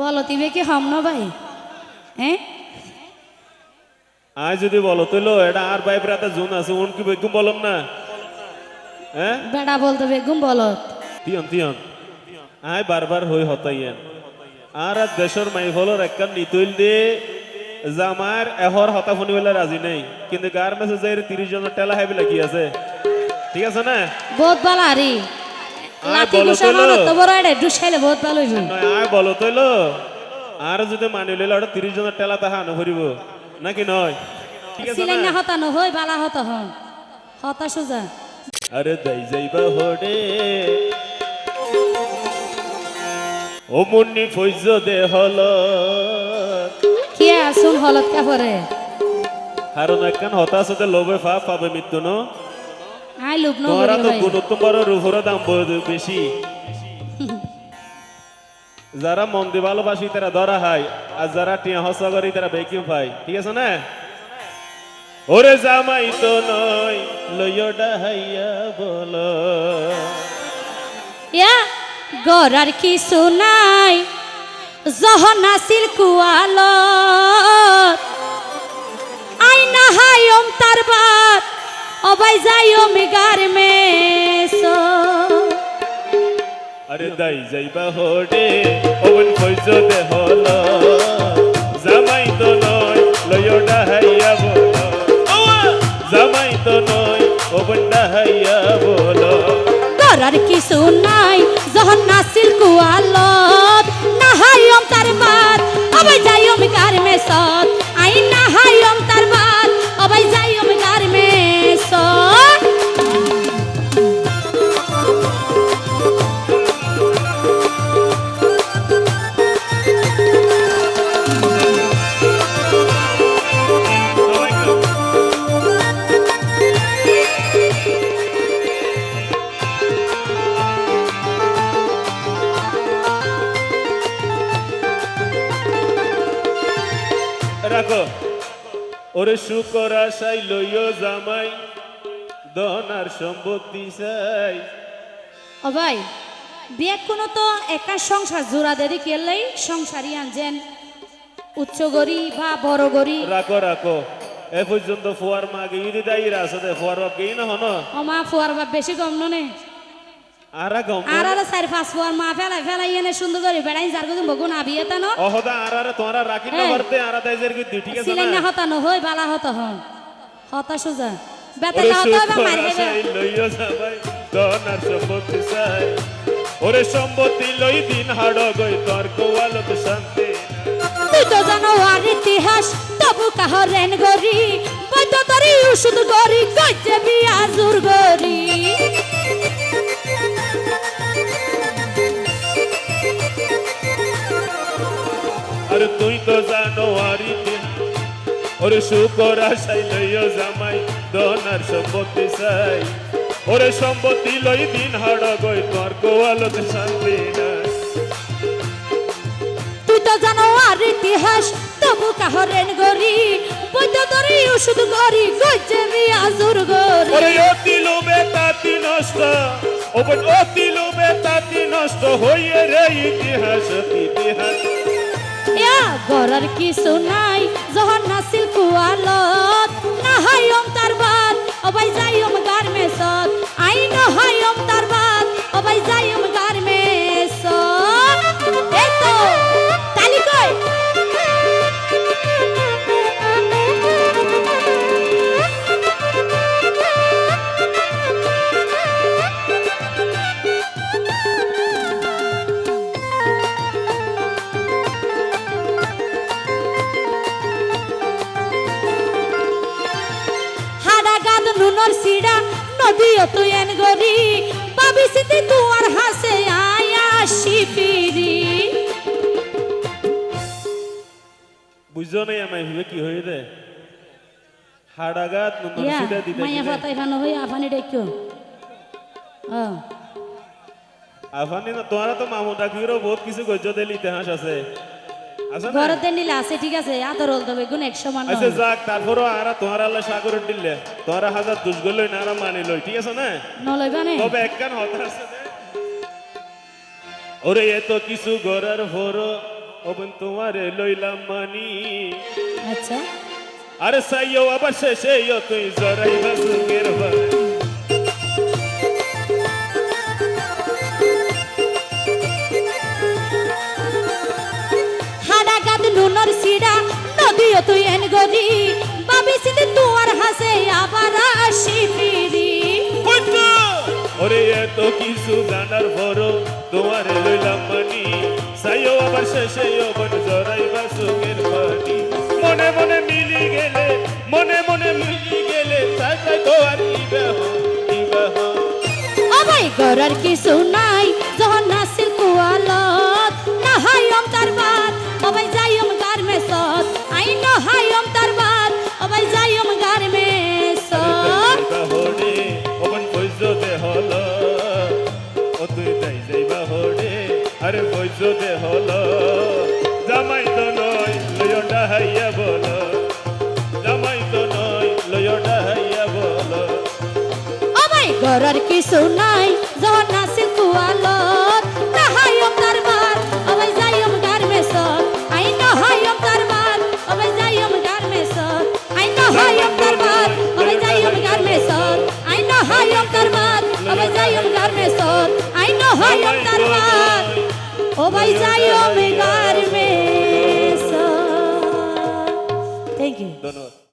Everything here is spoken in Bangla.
বলো তিবে কি হম না ভাই? হ্যাঁ আয় যদি বলো তৈলো এটা আর ভাই ব্রাতে জোন আছে উন কি বেগুম বলম না? হ্যাঁ বেড়া বলতে বেগুম বলো তিয়ন তিয়ন। আয় বারবার হই হতাইয়েন। আর আর দেশের মাই ফলর একখান নিতইল দিয়ে জামার এহর হতা ফোনিবেলা রাজি নেই। কিন্তু গার মেসে যাই তিরিশ জনের টেলা হাইবিলা কি আছে? ঠিক আছে না? বহুত ভালো আরে লাঠি গুছা তো তো বড় এটা ডুসাইলে বহুত ভালো হইব। আয় বলো তৈলো। আর যদি মানি লইলে ওটা তিরিশ জনের টেলা তাহা নভরিব। নাকি নয়? ঠিক আছে সিলেন না? না হতা নহই বালা হতা হন। হতা সুজা। আরে দাই যাইবা হরে। ও মুন্নি ফৈজ দে হল কি আসুন হলত কাপড়ে? কারণ একখান হতাশতে লোভে ফা পাবে মৃত্যু ন। আই ন তোমরা তো ভাই গুণোত্তম বড় রূপরে দাম বেশি। যারা মন দি ভালোবাসি তারা ধরা হয় আর যারা টিয়া হস করি তারা বেকিম পাই ঠিক আছে না? ওরে জামাই তো নয় লইয়ডা হাইয়া বলো। ইয়া গরার কিছু নাই যখন আসিল কুয়ালত। আই না হাইম তার বাত অবাই যাইম গার মেস আরে দাই যাইবা হোডে ওবন ফৈজ দে হল জামাই তো নয় লয়ডা হাইয়া বলো! জামাই তো নয় ওবন হাইয়া বলো। গরার কিছু নাই যখন নাসিল কুয়ালত না হাইম তার বাত অবাই যাইম গার মেস আই না হাইম তার বাত অবাই যাইম রাখো ওরে শুকর আশাই লইও জামাই দনার সম্পত্তি চাই। ও ভাই বিয়ে কোনো তো একা সংসার জোড়া দেরি কেলাই সংসারই আনছেন উচ্চ গরি বা বড় গরি রাখো রাখো। এ পর্যন্ত ফুয়ার মাগে ইদি দাইরা আছে ফুয়ার বাপ গেই না হন? অমা ফুয়ার বা বেশি কম নে আরা আর আর চারি পাঁচ ফুয়ার মা ফেলাই ফেলাই এনে সুন্দর করে বেড়াই যার কথা বগুন আবিয়ে তা ন অহদা আরারে তোরা রাখি না। পারতে আরা দাইজের কি দি ঠিক আছে সিলেন না না হতা নহই বালা হতা হন হতা সুজা বেতা ওরে হতা বা শুকর মারি হেবে আশাই লইও জামাই দনার সম্পত্তি চাই ওরে সম্পত্তি লই দিন হাড় গই তোর কোয়ালত শান্তি তুই তো জানো আর ইতিহাস তবু কাহরেন গরি বৈদ্য তরি ওষুধ গরি গজ্জে বিয়া জুর গরি আরে তুই তো জানো আর ইতিহাস ওরে শুকর আশাই লইও জামাই দনার সম্পত্তি চাই। ওরে সম্পত্তি লই দিন হাড় গই তোর কোয়ালত শান্তি নাই। তুই তো জানো আর ইতিহাস তবু কাহরেন গরি। বৈদ্য তরি ওষুধ গরি গজ্জে বিয়া জুর গরি ওরে অতি লোভে তাতি নষ্ট ওপর অতি লোভে তাতি নষ্ট হইয়ে রে ইতিহাস ইতিহাস। গরার কিছু নাই যখন নাছিল কুয়ালত না হাইম তার বাদ অবাই যাইম গাদ সিডা নদী তুই এন গরি। পাবি সিতি তুয়ার হাসে আয়া শিপিরি বুঝছ নাই আমায় ভেবে কি হয়ে রে হাড়াগাত ইয়া নন্দনসিটা দিতে মাইয়া ফাতাই ফানো হই আফানি ও আফানি না তোরা তো মামু ডাকিরও বহুত কিছু গজ্য দিল ইতিহাস আছে। না? নিলে আছে ঠিক আছে? আদর হল তবে গুণ একশো মান আচ্ছা যাক তারপরও আরা তোমার আল্লাহ সাগরের দিলে তোরা হাজার দুষ গলই না আরা মানি লই ঠিক আছে না? নলইবা নে। তবে একখান হতা আছে ওরে এত কিছু গড়ার ভরো ওবন তোমারে লইলাম মানি। আচ্ছা। আরে সাইও আবার শেষে তুই জরাইবা সুখের বাড়ি এত কিছু জানার পরও তোমার লইলাম মানি সাইও আবার শেষে ওবন জরাইবা সুখের পানি। মনে মনে মিলি গেলে, মনে মনে মিলি গেলে তাই তো আর আমায় করার কিছু নাই আরে বৈজতে হল। জামাই তো নয় লয়টা হাইয়া বল। জামাই তো নয় লয়টা হাইয়া বল। অবাই গরার কিছু নাই যখন নাসিল কুয়ালত। না হাইম তার বাদ অবাই যাইম গার্মেসত আই ন হাইম বাদ অবাই যাইম গার্মেসত আই ন হাইম বাদ অবাই যাইম গার্মেসত আই ন হাইম তার বাদ যাইম গার্মেসত আই ন বাদ ও ভাই যাইও মেগার মে থ্যাংক ইউ ধন্যবাদ